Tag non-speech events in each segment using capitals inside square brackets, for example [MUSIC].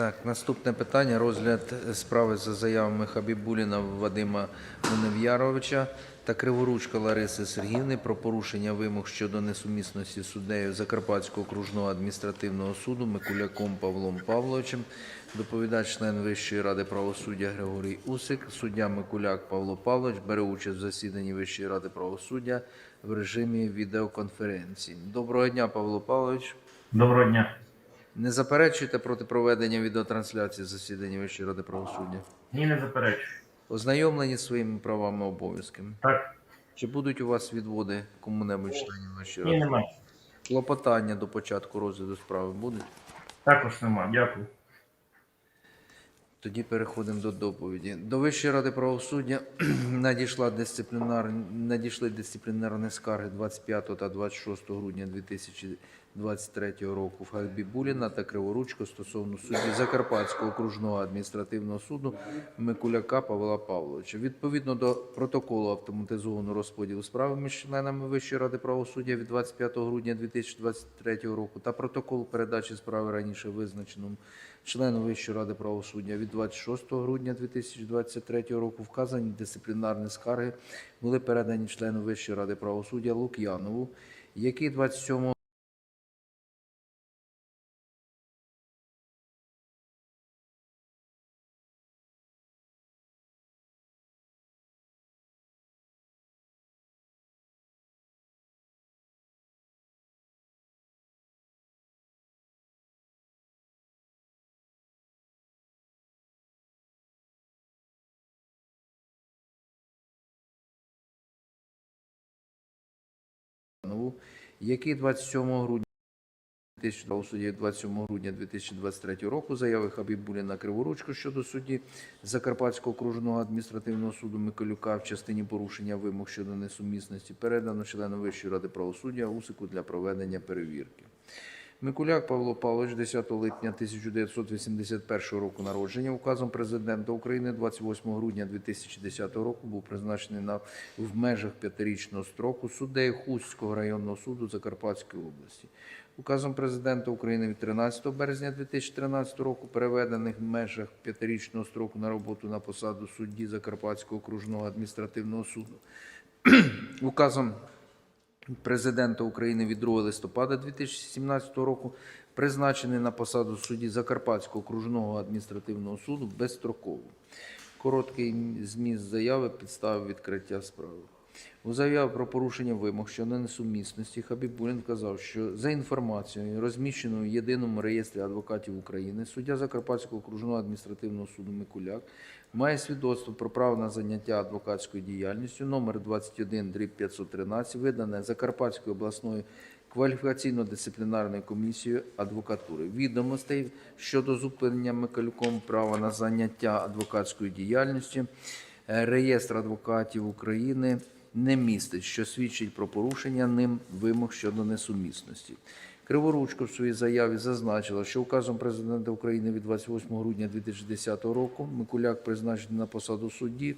Так, наступне питання. Розгляд справи за заявами Хабібуліна Вадима Мунев'яровича та Криворучка Лариси Сергіївни про порушення вимог щодо несумісності суддею Закарпатського окружного адміністративного суду Микуляком Павлом Павловичем. Доповідач член Вищої ради правосуддя Григорій Усик. Суддя Микуляк Павло Павлович бере участь в засіданні Вищої ради правосуддя в режимі відеоконференції. Доброго дня, Павло Павлович. Доброго дня. Не заперечуєте проти проведення відеотрансляції засідання Вищої ради правосуддя? Ні, не заперечую. Ознайомлені своїми правами обов'язками. Так, Чи будуть у вас відводи кому-небудь членів Вищої ні, немає. Клопотання до початку розгляду справи будуть? Також нема. Дякую. Тоді переходимо до доповіді. До Вищої ради правосуддя [CLEARS THROAT] надійшла дисциплінар... надійшли дисциплінарні скарги 25 та 26 грудня 2023 року в Хабібуліна та Криворучко стосовно судді Закарпатського окружного адміністративного суду Микуляка Павла Павловича. Відповідно до протоколу автоматизованого розподілу справи між членами Вищої ради правосуддя від 25 грудня 2023 року та протоколу передачі справи раніше визначеному члену Вищої ради правосуддя від 26 грудня 2023 року вказані дисциплінарні скарги були передані члену Вищої ради правосуддя Лук'янову, який 27 Нову, який 27 грудня 2000 суді 27 грудня 2023 року заяви Хабібуліна Криворучко щодо судді Закарпатського окружного адміністративного суду Миколюка в частині порушення вимог щодо несумісності передано члену Вищої ради правосуддя Усику для проведення перевірки. Микуляк Павло Павлович 10 липня 1981 року народження указом президента України 28 грудня 2010 року був призначений на в межах п'ятирічного строку суддею Хустського районного суду Закарпатської області. Указом президента України від 13 березня 2013 року переведених в межах п'ятирічного строку на роботу на посаду судді Закарпатського окружного адміністративного суду. [CLEARS THROAT] Указом президента України від 2 листопада 2017 року призначений на посаду судді Закарпатського окружного адміністративного суду безстроково. Короткий зміст заяви підстави відкриття справи. У заяві про порушення вимог щодо несумісності Хабібулін вказав, що за інформацією, розміщеною в єдиному реєстрі адвокатів України, суддя Закарпатського окружного адміністративного суду Микуляк має свідоцтво про право на заняття адвокатською діяльністю номер 21 513, видане Закарпатською обласною кваліфікаційно-дисциплінарною комісією адвокатури. Відомостей щодо зупинення Миколюком права на заняття адвокатською діяльністю е, реєстр адвокатів України не містить, що свідчить про порушення ним вимог щодо несумісності. Криворучко в своїй заяві зазначила, що указом президента України від 28 грудня 2010 року Микуляк призначений на посаду судді.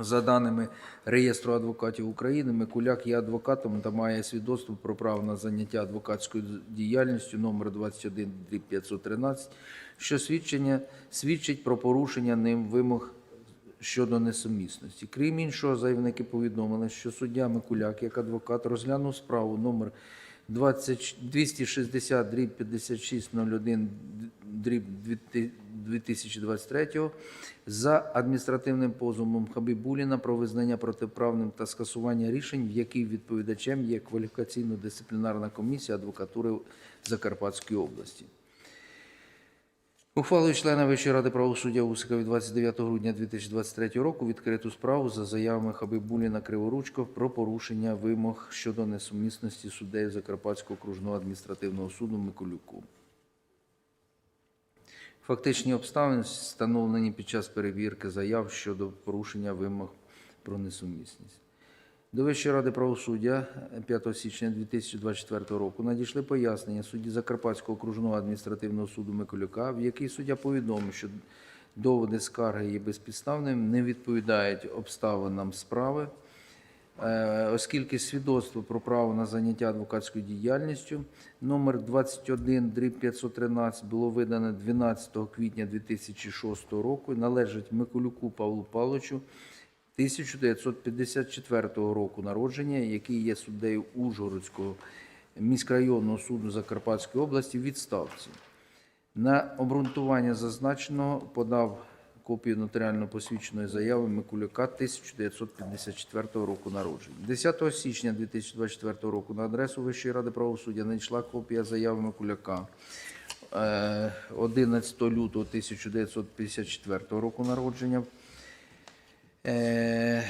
За даними реєстру адвокатів України, Микуляк є адвокатом та має свідоцтво про право на заняття адвокатською діяльністю номер 21 513, що свідчення свідчить про порушення ним вимог щодо несумісності. Крім іншого, заявники повідомили, що суддя Микуляк, як адвокат, розглянув справу номер 20 260 дріб 5601 дріб 2023 за адміністративним позовом Хабібуліна про визнання протиправним та скасування рішень, в якій відповідачем є кваліфікаційно-дисциплінарна комісія адвокатури Закарпатської області. Ухвалою члена Вищої ради правосуддя Усика від 29 грудня 2023 року відкриту справу за заявами Хабибуліна Криворучко про порушення вимог щодо несумісності суддею Закарпатського окружного адміністративного суду Миколюку. Фактичні обставини встановлені під час перевірки заяв щодо порушення вимог про несумісність. До Вищої ради правосуддя 5 січня 2024 року надійшли пояснення судді Закарпатського окружного адміністративного суду Миколюка, в якій суддя повідомив, що доводи скарги є безпідставними, не відповідають обставинам справи, Е, Оскільки свідоцтво про право на заняття адвокатською діяльністю номер 21 дріб 513 було видане 12 квітня 2006 року належить Миколюку Павлу Павловичу 1954 року народження, який є суддею Ужгородського міськрайонного суду Закарпатської області відставці. На обґрунтування зазначеного подав копію нотаріально посвідченої заяви Микулюка 1954 року народження. 10 січня 2024 року на адресу Вищої ради правосуддя надійшла копія заяви Микуляка е, 11 лютого 1954 року народження. Е,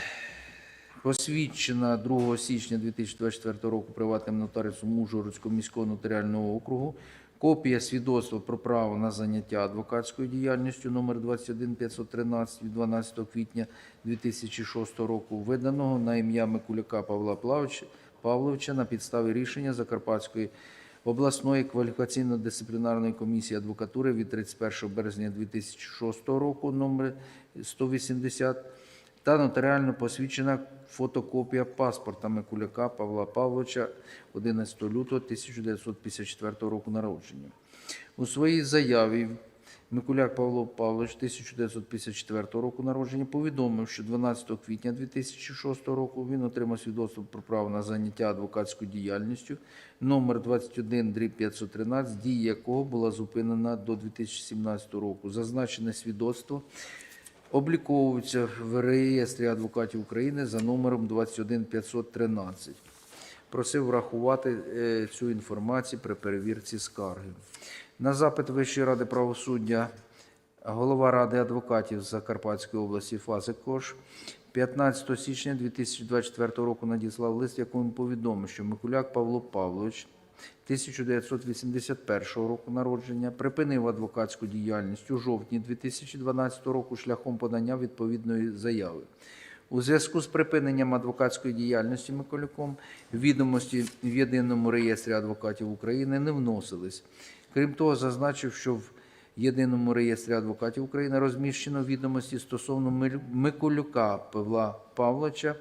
Посвідчена 2 січня 2024 року приватним нотаріусом Ужгородського міського нотаріального округу. Копія свідоцтва про право на заняття адвокатською діяльністю номер 21513 від 12 квітня 2006 року, виданого на ім'я Микуляка Павла Павловича на підставі рішення Закарпатської обласної кваліфікаційно-дисциплінарної комісії адвокатури від 31 березня 2006 року номер 180 та нотаріально посвідчена фотокопія паспорта Микуляка Павла Павловича 11 лютого 1954 року народження. У своїй заяві Микуляк Павло Павлович 1954 року народження повідомив, що 12 квітня 2006 року він отримав свідоцтво про право на заняття адвокатською діяльністю номер 21 дріб 513, дія якого була зупинена до 2017 року. Зазначене свідоцтво обліковуються в реєстрі адвокатів України за номером 21513. Просив врахувати е, цю інформацію при перевірці скарги. На запит Вищої ради правосуддя голова Ради адвокатів Закарпатської області Фазикош 15 січня 2024 року надіслав лист, якому повідомив, що Микуляк Павло Павлович 1981 року народження припинив адвокатську діяльність у жовтні 2012 року шляхом подання відповідної заяви. У зв'язку з припиненням адвокатської діяльності Миколюком відомості в єдиному реєстрі адвокатів України не вносились. Крім того, зазначив, що в єдиному реєстрі адвокатів України розміщено відомості стосовно Миколюка Павла Павловича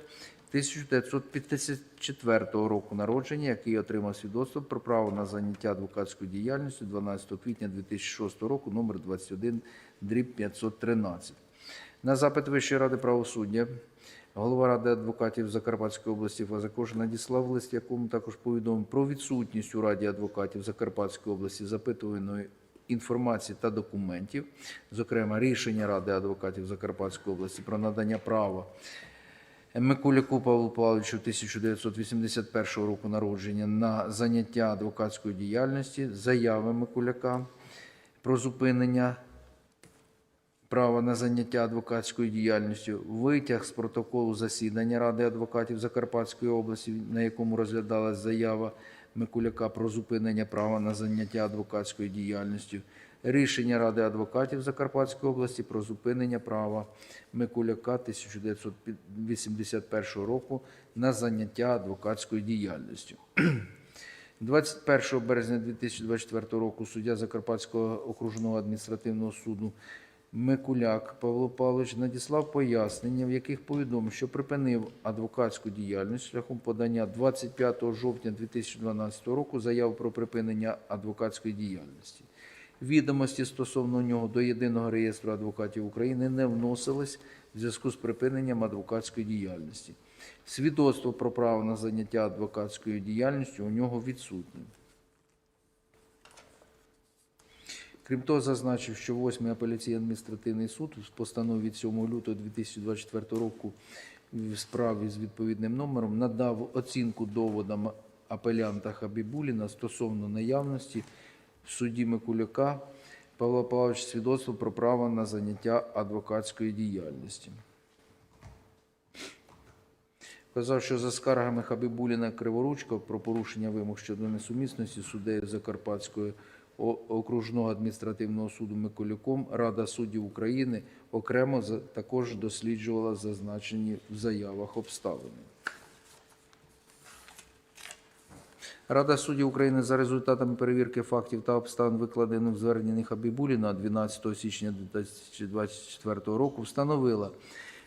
1954 року народження, який отримав свідоцтво про право на заняття адвокатською діяльністю 12 квітня 2006 року, номер 21 дріб 513. На запит Вищої ради правосуддя голова Ради адвокатів Закарпатської області Фазакош надіслав лист, якому також повідомив про відсутність у Раді адвокатів Закарпатської області запитуваної інформації та документів, зокрема рішення Ради адвокатів Закарпатської області про надання права Микуляку Павлу Павловичу 1981 року народження на заняття адвокатської діяльності, заяви Микуляка про зупинення права на заняття адвокатською діяльністю, витяг з протоколу засідання Ради адвокатів Закарпатської області, на якому розглядалась заява Микуляка про зупинення права на заняття адвокатською діяльністю, рішення Ради адвокатів Закарпатської області про зупинення права Микуляка 1981 року на заняття адвокатською діяльністю. 21 березня 2024 року суддя Закарпатського окружного адміністративного суду Микуляк Павло Павлович надіслав пояснення, в яких повідомив, що припинив адвокатську діяльність шляхом подання 25 жовтня 2012 року заяви про припинення адвокатської діяльності. Відомості стосовно нього до єдиного реєстру адвокатів України не вносились в зв'язку з припиненням адвокатської діяльності. Свідоцтво про право на заняття адвокатською діяльністю у нього відсутнє. Крім того, зазначив, що 8 апеляційний адміністративний суд в постанові від 7 лютого 2024 року в справі з відповідним номером надав оцінку доводам апелянта Хабібуліна стосовно наявності в суді Микуляка Павла Павловича свідоцтво про право на заняття адвокатської діяльності. Вказав, що за скаргами Хабібуліна Криворучка про порушення вимог щодо несумісності суддею Закарпатського окружного адміністративного суду Миколюком Рада суддів України окремо також досліджувала зазначені в заявах обставини. Рада суддів України за результатами перевірки фактів та обставин, викладених в зверненні Хабібуліна 12 січня 2024 року, встановила,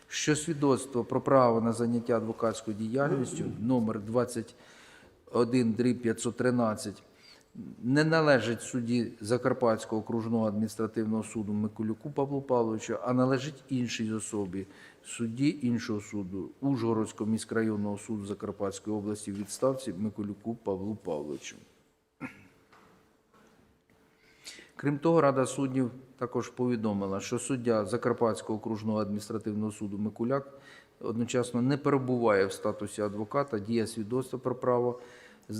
що свідоцтво про право на заняття адвокатською діяльністю номер 21 513 не належить судді Закарпатського окружного адміністративного суду Миколюку Павлу Павловичу, а належить іншій особі, судді іншого суду Ужгородського міськрайонного суду Закарпатської області в відставці Миколюку Павлу Павловичу. Крім того, Рада суддів також повідомила, що суддя Закарпатського окружного адміністративного суду Микуляк одночасно не перебуває в статусі адвоката, дія свідоцтва про право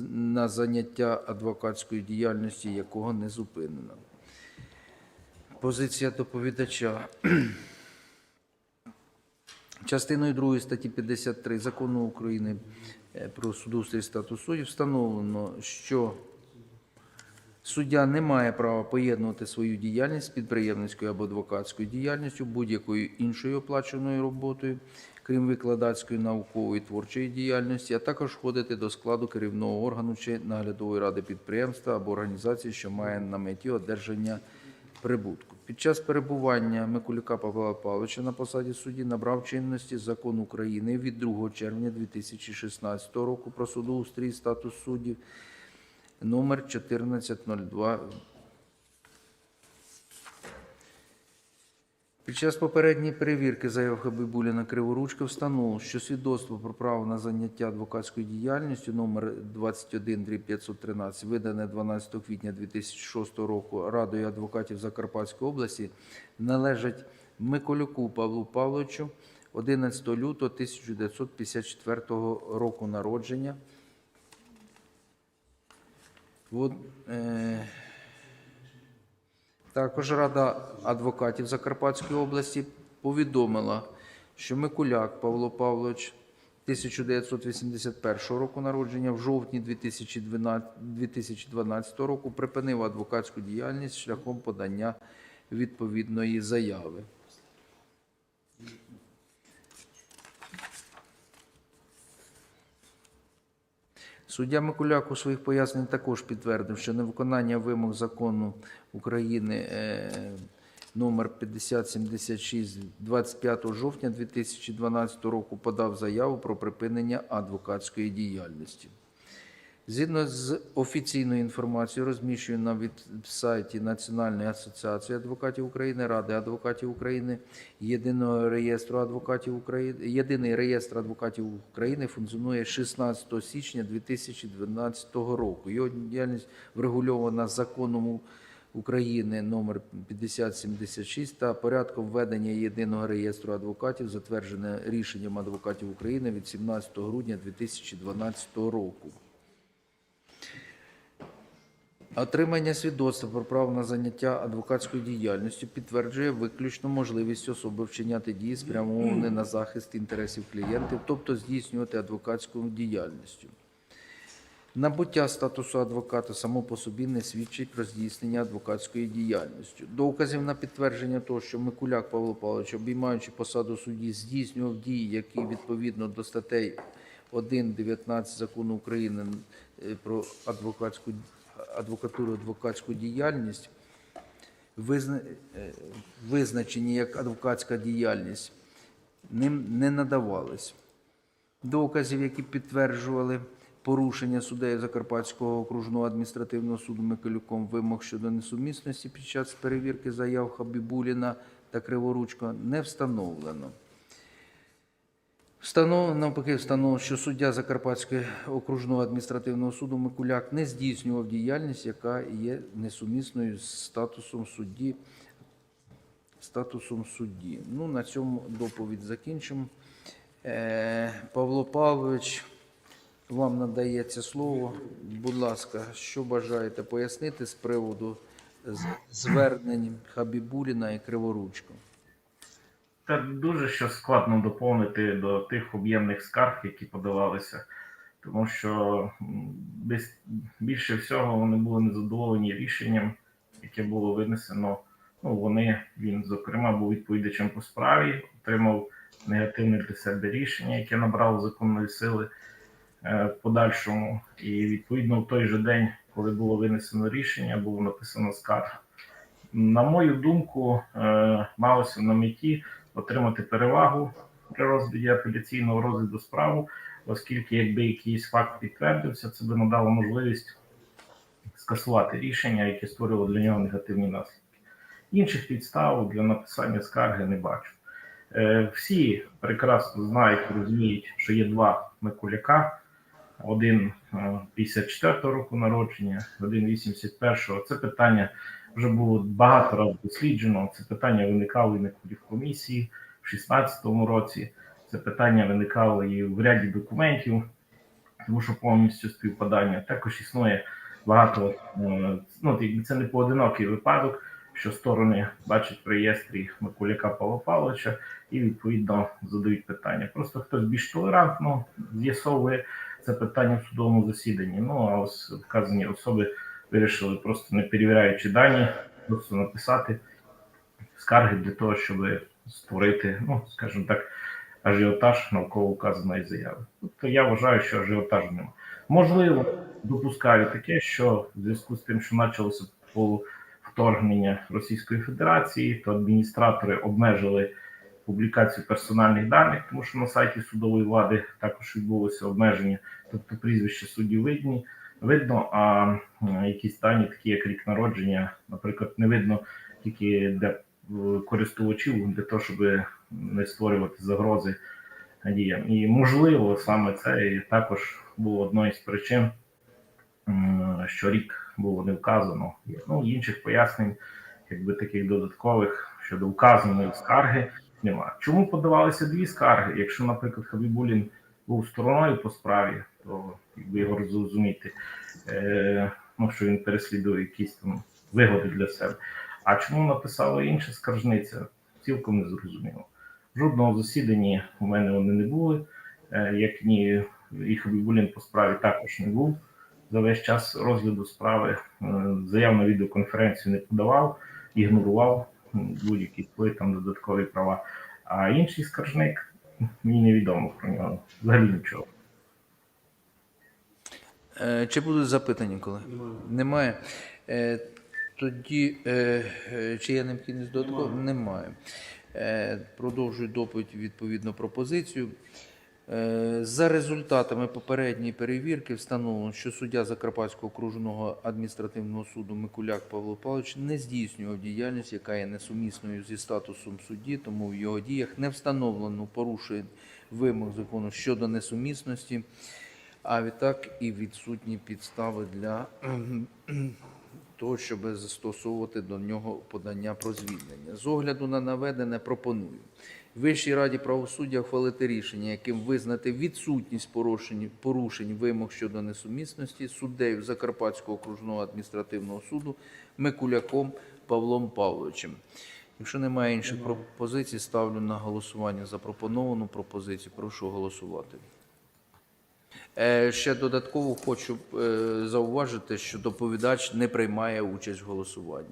на заняття адвокатської діяльності, якого не зупинена. Позиція доповідача. [CLEARS THROAT] Частиною 2 статті 53 Закону України е, про судоустрій статус суддів встановлено, що Суддя не має права поєднувати свою діяльність з підприємницькою або адвокатською діяльністю, будь-якою іншою оплаченою роботою, крім викладацької, наукової творчої діяльності, а також входити до складу керівного органу чи наглядової ради підприємства або організації, що має на меті одержання прибутку. Під час перебування Микулюка Павла Павловича на посаді судді набрав чинності закон України від 2 червня 2016 року про судоустрій статус суддів номер 1402. Під час попередньої перевірки заяв Хабибуліна Криворучка встановлено, що свідоцтво про право на заняття адвокатською діяльністю номер 21 513, видане 12 квітня 2006 року Радою адвокатів Закарпатської області, належить Миколюку Павлу Павловичу 11 лютого 1954 року народження. От, е, також Рада адвокатів Закарпатської області повідомила, що Микуляк Павло Павлович 1981 року народження в жовтні 2012, 2012 року припинив адвокатську діяльність шляхом подання відповідної заяви. Суддя Микуляк у своїх пояснень також підтвердив, що невиконання вимог закону України е, номер 5076 25 жовтня 2012 року подав заяву про припинення адвокатської діяльності. Згідно з офіційною інформацією, розміщеною на від- сайті Національної асоціації адвокатів України, Ради адвокатів України, Єдиного реєстру адвокатів України, Єдиний реєстр адвокатів України функціонує 16 січня 2012 року. Його діяльність врегульована законом України номер 5076 та порядком введення єдиного реєстру адвокатів, затверджене рішенням адвокатів України від 17 грудня 2012 року. Отримання свідоцтва про право на заняття адвокатською діяльністю підтверджує виключно можливість особи вчиняти дії, спрямовані на захист інтересів клієнтів, тобто здійснювати адвокатську діяльність. Набуття статусу адвоката само по собі не свідчить про здійснення адвокатської діяльності. Доказів на підтвердження того, що Микуляк Павло Павлович, обіймаючи посаду судді, здійснював дії, які відповідно до статей 1.19 закону України е, про адвокатську адвокатуру, адвокатську діяльність, е, визначені як адвокатська діяльність, ним не надавались. Доказів, які підтверджували порушення суддею Закарпатського окружного адміністративного суду Миколюком вимог щодо несумісності під час перевірки заяв Хабібуліна та Криворучко, не встановлено. Встановлено, навпаки, встановлено, що суддя Закарпатського окружного адміністративного суду Микуляк не здійснював діяльність, яка є несумісною з статусом судді. Статусом судді. Ну, на цьому доповідь закінчимо. Е, Павло Павлович, вам надається слово. Будь ласка, що бажаєте пояснити з приводу звернень Хабібуліна і Криворучко? Та дуже що складно доповнити до тих об'ємних скарг, які подавалися, тому що десь більше всього вони були незадоволені рішенням, яке було винесено. Ну, вони, він, зокрема, був відповідачем по справі, отримав негативне для себе рішення, яке набрало законної сили е, в подальшому. І відповідно в той же день, коли було винесено рішення, було написано скарга. На мою думку, е, малося на меті отримати перевагу при розгляді апеляційного розгляду справу, оскільки якби якийсь факт підтвердився, це би надало можливість скасувати рішення, яке створило для нього негативні наслідки. Інших підстав для написання скарги не бачу. Е, Всі прекрасно знають, розуміють, що є два Микуляка. Один е, 54-го року народження, один 81-го. Це питання вже було багато разів досліджено. Це питання виникало і на комісії в 16-му році. Це питання виникало і в ряді документів, тому що повністю співпадання. Також існує багато, е, ну це не поодинокий випадок, що сторони бачать в реєстрі Микуляка Павла Павловича і відповідно задають питання. Просто хтось більш толерантно з'ясовує це питання в судовому засіданні. Ну а ось вказані особи вирішили просто не перевіряючи дані, просто написати скарги для того, щоб створити, ну скажімо так, ажіотаж навколо вказаної заяви. Тобто я вважаю, що ажіотажу немає. Можливо, допускаю таке, що в зв'язку з тим, що почалося по вторгнення Російської Федерації, то адміністратори обмежили публікацію персональних даних, тому що на сайті судової влади також відбулося обмеження, тобто прізвище суддів видні, видно, а якісь дані, такі як рік народження, наприклад, не видно тільки для е, користувачів, для того, щоб не створювати загрози діям. І можливо, саме це і також було одною з причин, що рік було не вказано. Ну, інших пояснень, якби таких додаткових щодо вказаної скарги, немає. Чому подавалися дві скарги? Якщо, наприклад, Хабібулін був стороною по справі, то якби його зрозуміти, е, ну, що він переслідує якісь там вигоди для себе. А чому написала інша скаржниця? Цілком не зрозуміло. Жодного засідання у мене вони не були, е, як ні і Хабібулін по справі також не був. За весь час розгляду справи е, заяв на відеоконференцію не подавав, ігнорував будь-які свої там додаткові права. А інший скаржник мені невідомо про нього. Взагалі нічого. Е, Чи будуть запитання, колеги? Немає. Е, Тоді, е, чи є необхідність додатково? Немає. Е, Продовжую доповідь відповідно пропозицію. За результатами попередньої перевірки встановлено, що суддя Закарпатського окружного адміністративного суду Микуляк Павло Павлович не здійснював діяльність, яка є несумісною зі статусом судді, тому в його діях не встановлено порушень вимог закону щодо несумісності, а відтак і відсутні підстави для [CLEARS THROAT] того, щоб застосовувати до нього подання про звільнення. З огляду на наведене пропоную Вищій раді правосуддя ухвалити рішення, яким визнати відсутність порушень, порушень вимог щодо несумісності суддею Закарпатського окружного адміністративного суду Микуляком Павлом Павловичем. Якщо немає інших пропозицій, ставлю на голосування запропоновану пропозицію. Прошу голосувати. Е, Ще додатково хочу е, зауважити, що доповідач не приймає участь в голосуванні.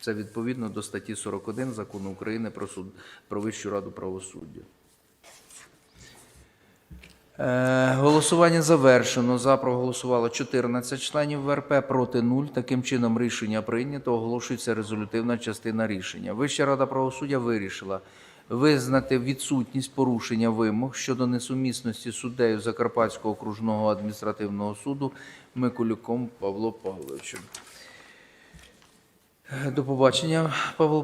Це відповідно до статті 41 Закону України про суд про Вищу раду правосуддя. Е, Голосування завершено. За проголосувало 14 членів ВРП, проти 0. Таким чином рішення прийнято. Оголошується резолютивна частина рішення. Вища рада правосуддя вирішила визнати відсутність порушення вимог щодо несумісності суддею Закарпатського окружного адміністративного суду Микулюком Павло Павловичем. До побачення, Павло